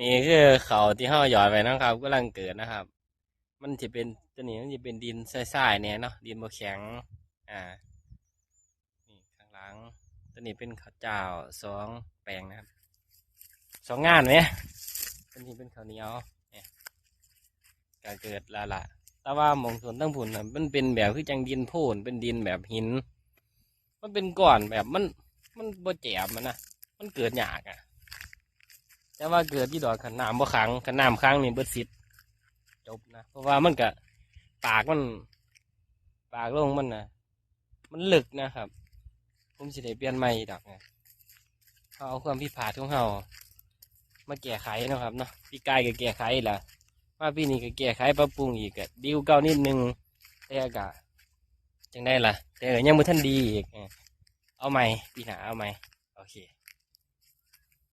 นี่คือเขาที่ห้าหยอดไปนะครับกำลังเกิดนะครับ มันจะเป็นตัวนี้มันจะเป็นดินทรายๆเนี่ยเนาะดินบ่แข็ง อ่า นี่ข้างหลัง ตัวนี้เป็นข้าวเจ้าสองแปลงนะครับสองงานไหมตัวนี้เป็นข้าวเหนียวเนี่ยก็เกิดละละแต่ว่ามองส่วนตั้งผุนน่ะมันเป็นแบบคือจังดินโพนเป็นดินแบบหิน มันเป็นก้อนแบบมันมันบ่แจบมันนะมันเกิดยากอะ แต่ว่าเกิดที่ดอกขันน้ำบ่ขังขันน้ำขังนี่เบิดสิทธิ์จบนะเพราะว่ามันกะปากมัน ปากลงมันนะมันลึกนะครับ ผมสิได้เปลี่ยนใหม่อีกดอกนะเขาเอาความผิดพาดของเขามาแก้ไขนะครับเนาะพี่กายก็แก้ไขล่ะมาพี่นี่ก็แก้ไขปรับปรุงอีกก็ดีลเก่านิดนึงแต่กะจังได้ล่ะ แต่ยังไม่ทันดีอีกเออเอาใหม่ปีหน้าเอาใหม่โอเค